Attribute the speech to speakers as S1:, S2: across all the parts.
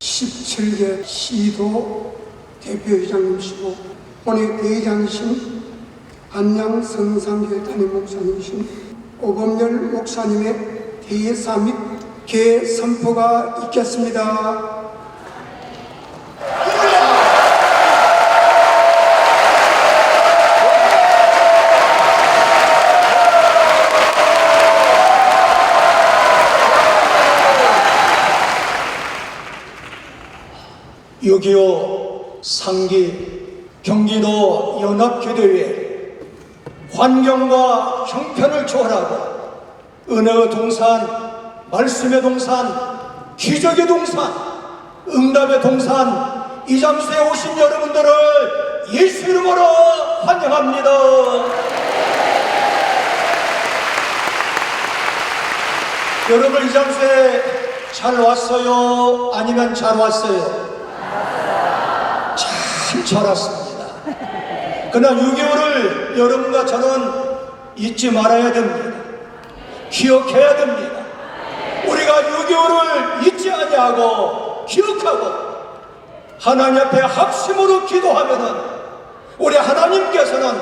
S1: (17개) 시도 대표회장님이시고 오늘 대장이신 안양 성상교회 담임 목사님이신 오범열 목사님의 대사 및 개선포가 있겠습니다
S2: .6.25 상기 경기도 연합교대회 환경과 형편을 초월하고 은혜의 동산, 말씀의 동산, 기적의 동산, 응답의 동산 이 장소에 오신 여러분들을 예수 이름으로 환영합니다. 여러분 이 장소에 잘 왔어요? 아니면 잘 왔어요? 참 잘 왔습니다. 그러나 6.25를 여러분과 저는 잊지 말아야 됩니다. 기억해야 됩니다. 우리가 6.25를 잊지 아니하고 기억하고 하나님 앞에 합심으로 기도하면은 우리 하나님께서는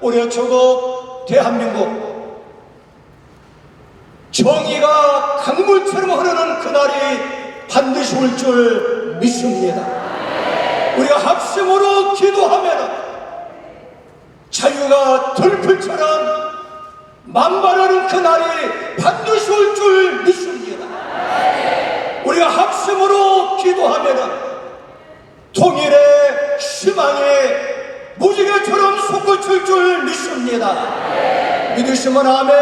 S2: 우리 조국 대한민국 정의가 강물처럼 흐르는 그날이 반드시 올 줄 믿습니다. 우리가 합심으로 기도하면 자유가 들풀처럼 만발하는 그날이 반드시 올 줄 믿습니다. 우리가 합심으로 기도하면 통일의 희망에 무지개처럼 솟구칠 줄 믿습니다. 믿으시면 아멘,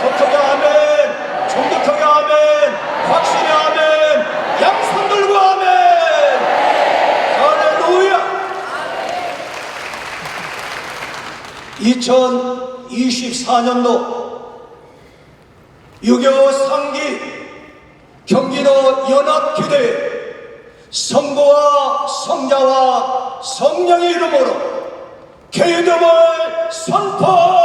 S2: 더 크게 아멘, 크게 아멘, 확실히 아멘, 양손 들고 아멘. 할렐루야. 2024년도 6.25 상기 경기도 연합기대 성부와 성자와 성령의 이름으로 개이름을 선포합니다.